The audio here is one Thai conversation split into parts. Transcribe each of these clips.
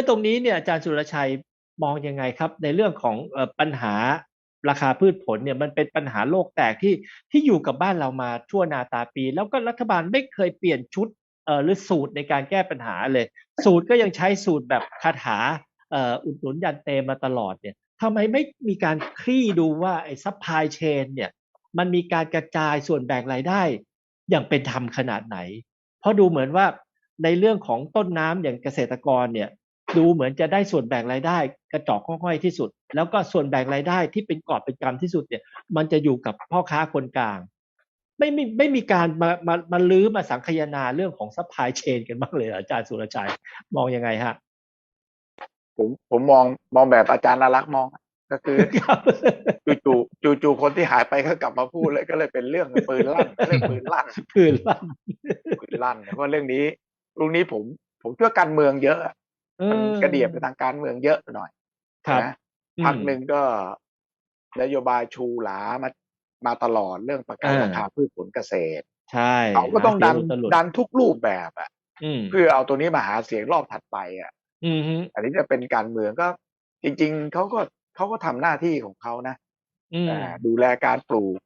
แล้วตรงนี้เนี่ยอาจารย์สุรชัยมองยังไงครับ ในเรื่องของปัญหาราคาพืชผลเนี่ยมันเป็นปัญหาโลกแตกที่ที่อยู่กับบ้านเรามาทั่วนาตาปี แล้วก็รัฐบาลไม่เคยเปลี่ยนชุดเอ่อหรือสูตรในการแก้ปัญหาเลย สูตรก็ยังใช้สูตรแบบคาถาเอ่ออุดหนุนยันเตมาตลอดเนี่ยทำไมไม่มีการคลี่ดูว่าไอ้ซัพพลายเชนเนี่ยมันมีการกระจายส่วนแบ่งรายได้ อย่างเป็นธรรมขนาดไหน เพราะดูเหมือนว่าในเรื่องของต้นน้ำอย่างเกษตรกรเนี่ย ดูเหมือนจะได้ส่วนแบ่งรายได้ กระจอกค่อยๆที่สุด แล้วก็ส่วนแบ่งรายได้ที่เป็นกอบเป็นกำที่สุดเนี่ย มันจะอยู่กับพ่อค้าคนกลาง ไม่มีไม่มีการมามามาลื้อมาสังคายนาเรื่องของซัพพลายเชนกันบ้างเลยเหรออาจารย์สุรชัยมองยังไงฮะผมผมมองมองแบบอาจารย์นารักษ์มอง ก็คือครับจู่จู่จู่ๆคนที่หายไปก็กลับมาพูดเลยก็เลยเป็นเรื่องปืนลั่นเรื่องปืนลั่นพื้นลั่นปืนลั่นเพราะเรื่องนี้เรุ่งนี้ผมผมเชื่อการเมืองเยอะอะเอมันอ กระเดียบไปทางการเมืองเยอะหน่อยครับนะอืมพักหนึ่งก็นโยบายชูหลามามาตลอดเรื่องประกันอ่าราคาพืชผลเกษตร ใช่เขาก็ต้องดันหาเสียอุตลุดดันทุกรูปแบบอะอืมเพื่อเอาตัวนี้มาหาเสียงรอบถัดไปอะอืมฮึอันนี้จะเป็นการเมืองก็ จริง ๆเขาก็เขาก็ทำหน้าที่ของเขานะอืมอ่าดูแลการปลูก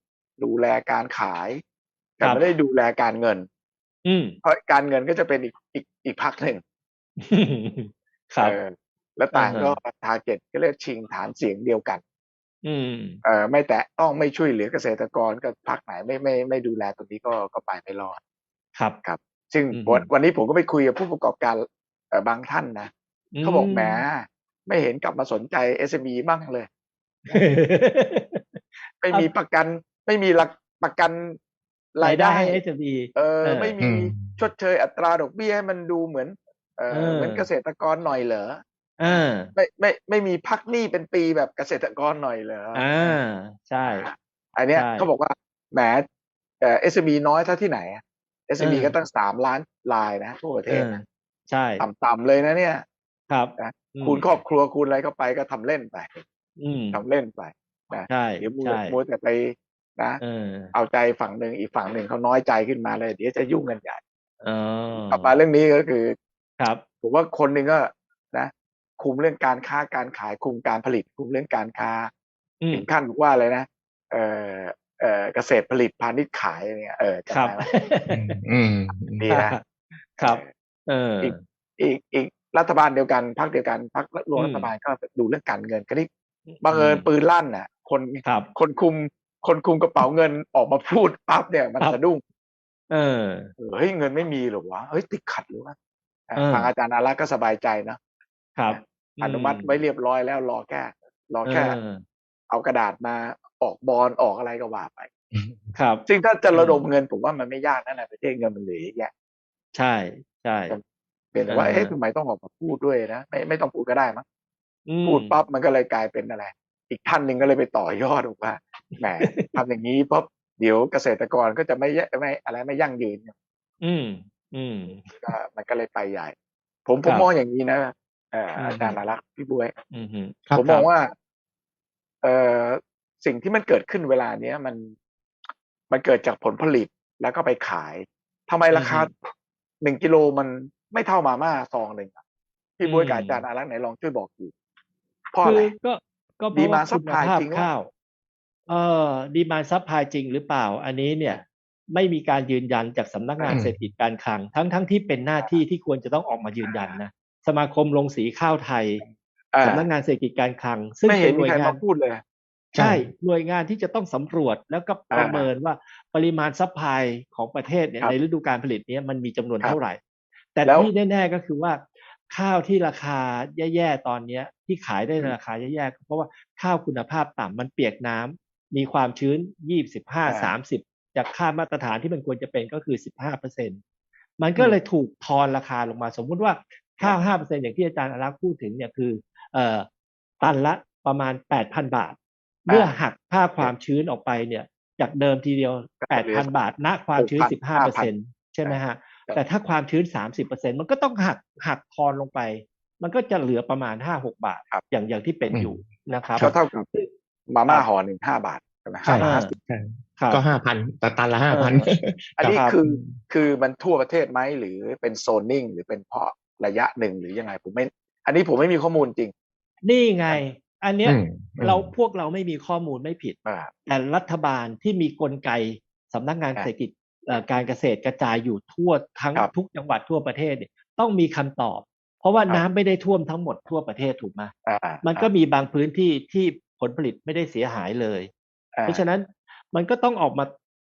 ดูแลการขาย แต่ครับไม่ได้ดูแลการเงิน อืมเพราะการเงินก็จะเป็นอีกอีกอีกพักหนึ่ง ครับเออแล้วต่างอ่าฮะก็ทาร์เก็ตก็เรียกชิงฐานเสียงเดียวกัน อืมเออไม่แตะต้องไม่ช่วยเหลือเกษตรกรก็พักไหนไม่ไม่ไม่ดูแลตรงนี้ก็ก็ไปไม่รอด ครับครับ ซึ่งอืมวันวันนี้ผมก็ไปคุยกับผู้ประกอบการเอ่อบางท่านนะเขาบอกแหมไม่เห็นกลับมาสนใจ SME บ้างเลย ไม่มีประกัน ไม่มีหลักประกันรารายยได้ได้ให้ SME เออเออไม่อืมีมชดเชยอัตราดอกเบี้ยให้มันดูเหมือน เออเออเหมือนเกษตรกรหน่อยเหรออ่าไม่ไม่ไม่มีพักหนี้เป็นปีแบบเกษตรกรหน่อยเหรออ่าใช่ อันเนี้ยใช่เขาบอกว่าแหมเอ่อ SME น้อยเท่าที่ไหนอะ SME เออก็ตั้งสามล้านรายนะทั่วประเทเอศอนะใช่ต่ำๆเลยนะเนี่ย ครับนะอืมคูณครอบครัวคูณอะไรเข้าไปก็ทำเล่นไป อืมทำเล่นไปนะใช่เดี๋ยวมัวใช่มัวแต่ไปนะเออเอาใจฝั่งหนึ่งอีกฝั่งหนึ่งเขาน้อยใจขึ้นมาเลย เดี๋ยวจะยุ่งกันใหญ่อ๋อกลับมาเรื่องนี้ก็คือ ครับผมว่าคนหนึ่งก็นะคุมเรื่องการค้าการขายคุมการผลิต คุมเรื่องการค้าอืมถึงขั้นบอกว่าอะไรนะเออเออเกษตรผลิตพาณิชย์ขายเนี่ยเออจำครับได้ไหมอืมดีนะครับเอออีกอีกอีกรัฐบาลเดียวกันพรรคเดียวกันพรรครวมอืมรัฐบาลก็ดูเรื่องการเงินก็นี่บังเอิญปืนลั่นน่ะ คนครับคนคุมคนคุมกระเป๋าเงินออกมาพูดปั๊บเนี่ยมันครับสะดุ้งเออเออเฮ้ยเงินไม่มีหรอวะเฮ้ยติดขัดหรือวะอะเออ ทางอาจารย์อารักษ์ก็สบายใจเนอะครับอนุมัติไว้เรียบร้อยแล้วรอแค่รอแค่เออเอากระดาษมาออกบอลออกอะไรก็ว่าไป ครับ ซึ่งถ้าจะระดมเงินผมว่ามันไม่ยากนะในประเทศเงินมันเหลือเยอะแยะใช่ใช่เป็นแต่ว่าเออเอ๊ะทำไมต้องออกมาพูดด้วยนะไม่ไม่ต้องพูดก็ได้มั้งอืมพูดปั๊บมันก็เลยกลายเป็นอะไรอีกท่านหนึ่งก็เลยไปต่อยอดบอกว่าแหมทำอย่างนี้ปั๊บเดี๋ยวเกษตรกรก็จะไม่แยไม่อะไรไม่ยั่งยืนอืม อืมก็มันก็เลยไปใหญ่ ผมผครัมบมองอย่างนี้นะเอ่ออมอาจารย์นารักษ์พี่บวยอืมฮึครับผมมองว่า เอ่อสิ่งที่มันเกิดขึ้นเวลาเนี้ยมันมันเกิดจากผลผลิตแล้วก็ไปขายทำไมราคาหนึ่งกิโลมันไม่เท่ามาม่าซองหนึ่งอะพี่บวยกับอาจารย์นารักษ์ไหนลองช่วยบอกทีเพราะอะไรคือก็ก็เพราะว่า Demand คุณ supply ภาพจริงวะข้าวเออดีมานซัพพลายจริงหรือเปล่า อันนี้เนี่ย ไม่มีการยืนยันจากสำนักงานอืมเศรษฐกิจการคลัง ทั้งทั้งที่เป็นหน้าที่ที่ควรจะต้องออกมายืนยันนะสมาคมลงสีข้าวไทยอ่าสำนักงานเศรษฐกิจการคลัง ซึ่งไม่เป็เห็นนหมีน่วยใครงานมาพูดเลย ใช่หน่วยงานที่จะต้องสำรวจแล้วก็ประเมินว่าปริมาณซัพพลายของประเทศเนี่ยครับในฤดูการผลิตเนี้ยมันมีจำนวนครับเท่าไหร่ แต่แล้วที่แน่ ๆก็คือว่า ข้าวที่ราคาแย่ๆตอนเนี้ย ที่ขายได้ในราคาแย่ๆเพราะว่าข้าวคุณภาพต่ำมันเปียกน้ำมีความชื้นยี่สิบห้าสามสิบ จากค่ามาตรฐานที่มันควรจะเป็นก็คือสิบห้าเปอร์เซ็นมันก็เลยถูกทอนราคาลงมา สมมุติว่าข้าวห้าเปอร์เซ็นอย่างที่อาจารย์อารักษ์พูดถึงเนี่ยคือเอ่อตันละประมาณแปดพันบาท เมื่อหักค่าความชื้นออกไปเนี่ยจากเดิมทีเดียว 8,000 บาทณความชื้น 15เปอร์เซ็นใช่ไหมฮะแต่ถ้าความชื้น 30เปอร์เซ็นมันก็ต้องหักหักทอนลงไป มันก็จะเหลือประมาณ 5-6 บาทครับอย่างอย่างที่เป็นอืมอยู่นะครับก็เท่ากับมาม่าห่อหนึ่งห้าบาทใช่ไหมใช่ ห้าอ่าบาทใช่ครับก็ห้าพันแต่ตันละห้าพันอันนี้ครับคือคือมันทั่วประเทศไหมหรือเป็นโซนนิ่ง หรือเป็นเพราะระยะหนึ่งหรือยังไงผมไม่ อันนี้ผมไม่มีข้อมูลจริง นี่ไง อันเนี้ยอืมเราพวกเราไม่มีข้อมูลไม่ผิดอ่าแต่รัฐบาลที่มีกลไกสำนักงานครับเศรษฐกิจเอ่อการเกษตรกระจายอยู่ทั่วทั้งครับทุกจังหวัดทั่วประเทศเนี่ยต้องมีคำตอบ เพราะว่าครับน้ำไม่ได้ท่วมทั้งหมดทั่วประเทศถูกไหมอ่ามันก็มีบางพื้นที่ที่ผลผลิตไม่ได้เสียหายเลยอ่เพราะฉะนั้น มันก็ต้องออกมา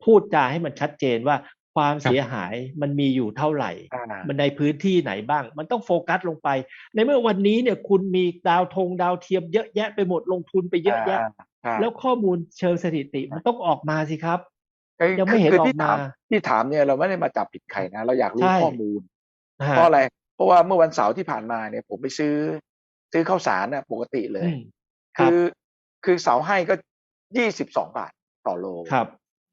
พูดจาให้มันชัดเจนว่าความเสียหายมันมีอยู่เท่าไหร่อ่ามันในพื้นที่ไหนบ้าง มันต้องโฟกัสลงไป ในเมื่อวันนี้เนี่ยคุณมีดาวธงดาวเทียมเยอะแยะไปหมดลงทุนไปเยอะแยะอ่าแล้วข้อมูลเชิงสถิติมันต้องออกมาสิครับคือยังไม่เห็นคือออกที่ถามมาที่ถามเนี่ยเราไม่ได้มาจับผิดใครนะ เราอยากรู้ใช่ข้อมูลนะฮะเพราะอะไร เพราะว่าเมื่อวันเสาร์ที่ผ่านมาเนี่ยผมไปซื้อ ซื้อข้าวสารน่ะปกติเลยอืมครับคือคือเสาให้ก็ยี่สิบสองบาท ต่อโลครับ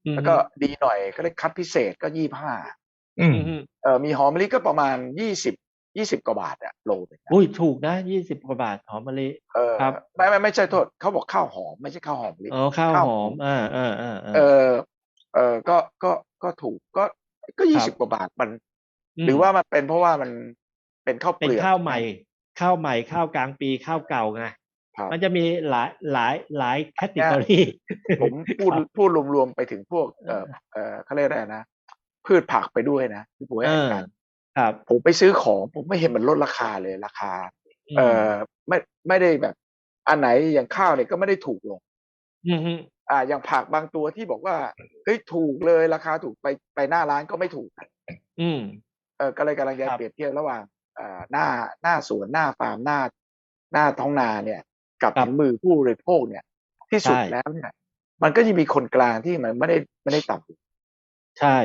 อืมแล้วก็ดีหน่อยก็ได้คัดพิเศษก็ยี่ห้าอืมอืมเออมีหอมมะลิก็ประมาณยี่สิบยี่สิบกว่าบาทอะโลหนึงอะอุ้ยถูกนะยี่สิบกว่าบาทหอมมะลิเออครับไม่ไม่ไม่ใช่โทษเขาบอกข้าวหอมไม่ใช่ข้าวหอมมะลิอ๋อข้าวข้าวหหออมมอ่าอ่าอ่าเออเออก็ก็ก็ถูกก็ก็ยี่ครัสิบบกว่าบาทมันมหรือว่ามันเป็นเพราะว่ามันเป็นข้าวเปเป็นลือกข้าวใหม่ข้าวใหม่ข้าวกลางปีข้าวเก่าไงครับ มันจะมีหลายหลายหลายแคตตากรีผมพูดพูดรวมๆไปถึงพวกเออเออเขาเรียกอะไรนะ พืชผักไปด้วยนะที่ผมให้เออการครับผมไปซื้อของผมไม่เห็นมันลดราคาเลยราคา เออไม่ไม่ได้แบบ อันไหนอย่างข้าวเนี่ยก็ไม่ได้ถูกลงอืมอืมอ่า อย่างผักบางตัวที่บอกว่าเฮ้ยถูกเลยราคาถูกไปไปหน้าร้านก็ไม่ถูก อืมเออก็เลยกำลังจะครับเปรียบเทียบระหว่างอ่าหน้าหน้าสวนหน้าฟาร์มหน้า หน้าท้องนาเนี่ย กับครับถึงมือผู้บริโภคเนี่ย ที่สุดใช่แล้วเนี่ย มันก็ยังมีคนกลางที่มันไม่ได้ไม่ได้ต่ำใช่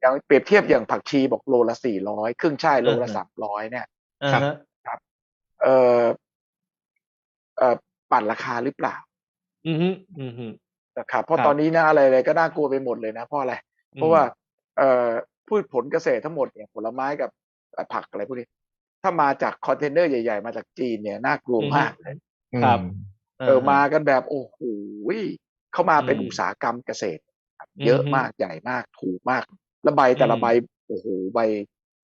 อย่างเปรียบเทียบอย่างผักชีบอกโลละสี่ร้อยครึ่งช่ายโลละอือฮะสามร้อยเนี่ยอ่าครับฮะเออเออปั่นราคาหรือเปล่า อืมฮึอืมฮึนะครับเพราะครับตอนนี้นะอะไรอะไรก็น่ากลัวไปหมดเลยนะเพราะอะไร เพราะว่า เอ่อพืชผลเกษตรทั้งหมดเนี่ยผลไม้กับเอ่อผักอะไรพวกนี้ ถ้ามาจากคอนเทนเนอร์ใหญ่ ๆ มาจากจีนเนี่ยน่ากลัวมากเลย ครับ เออมากันแบบโอ้โหเข้ามาเป็นอืมอุตสาหกรรมเกษตรอืมเยอะมากใหญ่มากถูกมาก แล้วใบแต่ละอืมใบโอ้โหใบ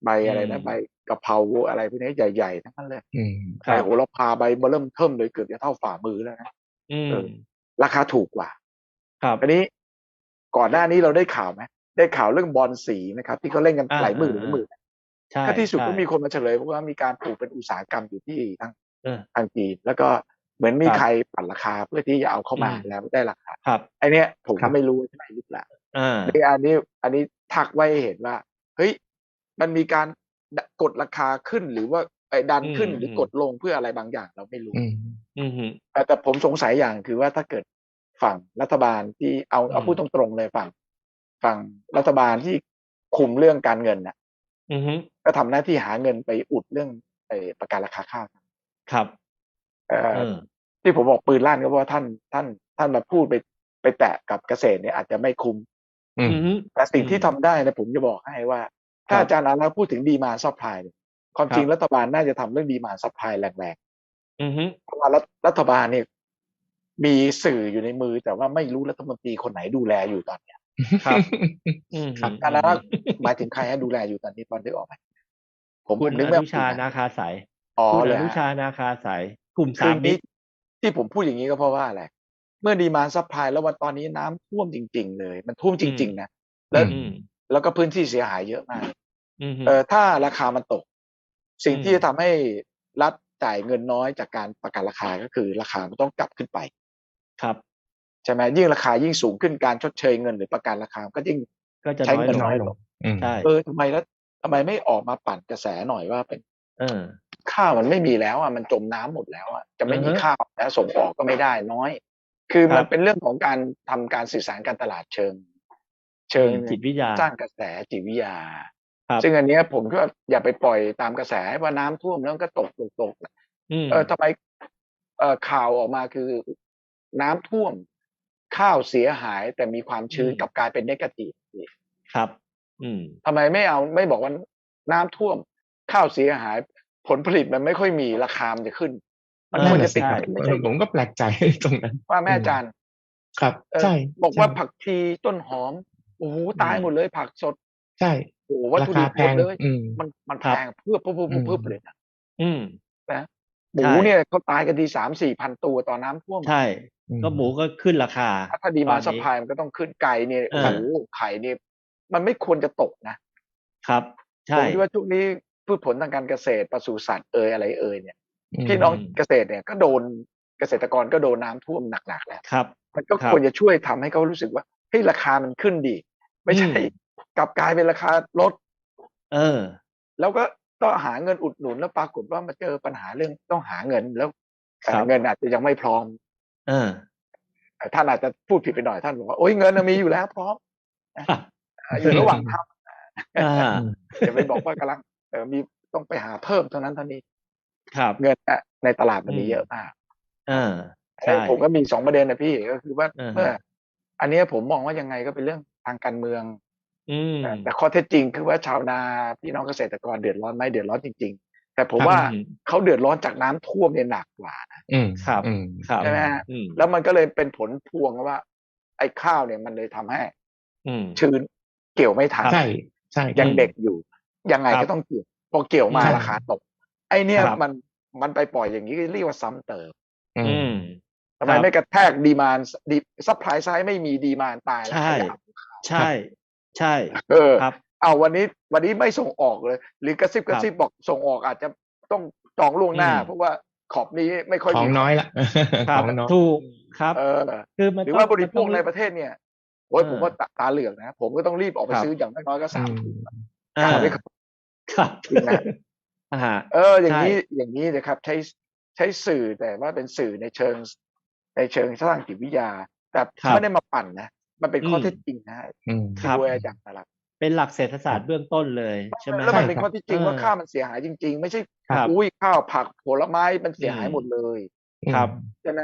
ใบอะไรนะอืมใบกะเพราอะไรพวกนี้ใหญ่ๆทั้งนั้นเลยอืมครับใบโหระพาใบเบอร์เริ่มเทิมเลยเกือบจะเท่าฝ่ามือแล้วนะอืมเออราคาถูกกว่า ครับอันนี้ก่อนหน้านี้เราได้ข่าวไหมได้ข่าวเรื่องบอลสีนะครับ ที่เขาเล่นกันอ่าหลายหมื่นหอ่าลายหมื่นใช่ถ้าที่สุดใช่ก็มีคนมาเฉลยว่ามีการปลูกเป็นอุตสาหกรรมอยู่ที่ทางเออทางจีนแล้วก็ เหมือนมีครับใครปั่นราคาเพื่อที่จะเอาเข้ามาอืมแล้วได้ราคาครับไอเนี้ยผมครัก็บไม่รู้ว่าใช่หรือเปล่าอ่าในอันนี้อันนี้ทักไว้ให้เห็นว่า เฮ้ยมันมีการกดราคาขึ้นหรือว่าไอ้ดันขึ้นอืมหรืออกดลงเพื่ออะไรบางอย่างเราไม่รู้อืมอืมฮึแต่แต่ผมสงสัยอย่างคือว่าถ้าเกิดฝั่งรัฐบาลที่เอาเอาอืมพูดตรงๆเลยฝั่งฝั่งรัฐบาลที่คุมเรื่องการเงินน่ะอืมฮึก็ทำหน้าที่หาเงินไปอุดเรื่องไอ้ประกันราคาข้าวครับเอ่อเออ ที่ผมบอกปืนลั่นก็เพราะว่าท่านท่าน ท่านมาพูดไปไปแตะกับเกษตรเนี่ยอาจจะไม่คุ้มอืมอืมฮึแต่สิ่งอืมที่ทำได้นะผมจะบอกให้ว่า ถ้าครับอาจารย์อารักษ์พูดถึงดีมาซัพพลายความจริงครับรัฐบาลน่าจะทำเรื่องดีมาซัพพลายแรงอืมฮึๆเพราะว่ารัฐรัฐบาลเนี่ยมีสื่ออยู่ในมือ แต่ว่าไม่รู้รัฐมนตรีคนไหนดูแลอยู่ตอนเนี้ยครับอืมฮึครับอาจารย์อารักษ์หมายถึงใครให้ดูแลอยู่ตอนนี้ตอนนึกออกไหมผมคุณนึกอไม่อนุอกชานะนาคาสายอ๋อคุณเลอยนุฮะชานาคาสาย กลุ่มคืสาอมมินี้ตรที่ผมพูดอย่างนี้ก็เพราะว่าอะไรเมื่อดีมาซัพพลายแล้ววันตอนนี้น้ำท่วมจริง ๆ เลย มันท่วมจริง ๆ นะแล้วอืมแล้วก็พื้นที่เสียหายเยอะมากอืมฮึเออถ้าราคามันตก สิ่งอืมที่จะทำให้รัฐจ่ายเงินน้อยจากการประกันราคาก็คือราคามันต้องกลับขึ้นไปครับใช่ไหมยิ่งราคายิ่งสูงขึ้นการชดเชยเงินหรือประกันราคาก็ยิ่งก็จะใช้น้อยเงินลงน้อยลงอืมใช่เออทำไมแล้วทำไมไม่ออกมาปั่นกระแสหน่อยว่าเป็น เออ ข้าวมันไม่มีแล้วอะมันจมน้ำหมดแล้วอะจะไม่มีอือฮะข้าวแล้วส่งออกก็ไม่ได้น้อย คือครัมันบเป็นเรื่องของการทำการสื่อสารการตลาดเชิง เชิงจิตวิทยาสร้างกระแสจิตวิทยาครับซึ่งอันเนี้ยผมก็อย่าไปปล่อยตามกระแสว่าน้ำท่วมแล้วก็ตกตกตกอืมเออทำไมเออข่าวออกมาคือน้ำท่วม ข้าวเสียหายแต่มีความชื้นอืมกลับกลายเป็นเนกาทีฟครับ อืมทำไมไม่เอาไม่บอกว่าน้ำท่วม ข้าวเสียหาย ผลผลิตมันไม่ค่อยมีราคามันจะขึ้น มันเออควรจะติดใช่ไม่ใช่ผมก็แปลกใจตรงนั้น ว่าแม่อาจารย์ครับเออใช่บอกว่าใช่ผักชีต้นหอมโอ้โหตายหมดเลยผักสด ใช่โอ้โหวัตราถุคาดิบแพหมดงเลยอืมมันมันครัแพบงเพื่อปุ๊บปุ๊บปุ๊บอืมปุ๊บเลยนะอืมหมูใช่เนี่ยเขาตายกันทีสามสี่พันตัวตอนน้ำท่วมใช่อืมก็หมูก็ขึ้นราคา ถ้าดีมาตอนนี้สปายมันก็ต้องขึ้นไก่เนี่ยเอโอ้อโหไข่เนี่ยมันไม่ควรจะตกนะครับผใช่มคิดว่าช่วงนี้ พืชผลทางการเกษตรปศุสัตว์เอ่ยอะไรเอ่ยเนี่ยอืมพี่น้องเกษตรเนี่ยก็โดนเกษตรกรก็โดนน้ำท่วมหนักๆแล้วครับ มันก็ครับควรจะช่วยทำให้เขารู้สึกว่าเฮ้ยราคามันขึ้นดี ไม่ใช่อืมกลับกลายเป็นราคาลด เออ แล้วก็ต้องหาเงินอุดหนุนแล้วปรากฏว่ามาเจอปัญหาเรื่องต้องหาเงินแล้วเอ่อครับเงินอาจจะยังไม่พร้อม เออเอ่อท่านอาจจะพูดผิดไปหน่อยท่านบอกว่าโอ้ยเงินน่ะมีอยู่แล้วพร้อมอ่าอยู่ระหว่างทอ่าำอย่าไปบอกว่ากำลัง เออมีต้องไปหาเพิ่มเท่านั้นเท่านี้ครับ เงินอะในตลาดมันมีอืมเยอะมากเออใช่ผมก็มีสองประเด็นนะพี่ก็คือว่าอ่าฮะเมื่ออันเนี้ยผมมองว่ายังไงก็เป็นเรื่องทางการเมือง อืมแต่แต่ข้อเท็จจริงคือว่าชาวนาพี่น้องเกษตรกรเดือดร้อนไหมเดือดร้อนจริง ๆ แต่ผมว่าอืมเขาเดือดร้อนจากน้ำท่วมเนี่ยหนักกว่านะอืมครับอืมครับใช่ไหมฮะอืมแล้วมันก็เลยเป็นผลพวงว่า ไอ้ข้าวเนี่ยมันเลยทำให้ อืมชื้นเกี่ยวไม่ทันใช่ใช่ยังเด็กอยู่ ยังไงครับก็ต้องเกี่ยวพอเกี่ยวมาครับราคาตก ไอ้เนี่ยครับมันมันไปปล่อยอย่างนี้เรียกว่าซ้ำเติมอือืมมทำไมครับไม่กระแทกดีมานดีซัพพลายไซด์ไม่มีดีมานตายแล้วใช่ขยะใช่ ใช่เออครับเอาวันนี้วันนี้ไม่ส่งออกเลย หรือกระซิบกระซิบบอกส่งออกอาจจะต้องจองล่วงหน้าอืมเพราะว่าขอบนี้ไม่ค่อยของมีน้อยละครัขบองน้อยถูกครับ เออคือมันหรือต้งว่าบริโภคมันในต้องประเทศเนี่ยโอ้ยเออผมว่าตาตาเหลือกนะ ผมก็ต้องรีบออกไปครับซื้ออย่างน้อยๆก็สามอืมถุง อ่าเอาไว้ก่อนครับจริงนะอ่าเออ อย่างใช่นี้อย่างนี้นะครับใช้ใช้สื่อแต่ว่าเป็นสื่อในเชิง ในเชิงสร้างจิตวิทยา แต่ครับไม่ได้มาปั่นนะมันเป็นข้ออืมเท็จจริงนะอืมครับด้วยอาจารย์ตลับเป็นหลักเศรษฐศาสตร์เบื้องต้นเลยใช่ไหมแล้วมันใช่เป็นครับข้อที่จริงเออว่าข้าวมันเสียหายจริง ๆ ไม่ใช่ครับอุ้ยข้าวผักผลไม้มันเสียหายอืมหมดเลย ครับใช่ไหม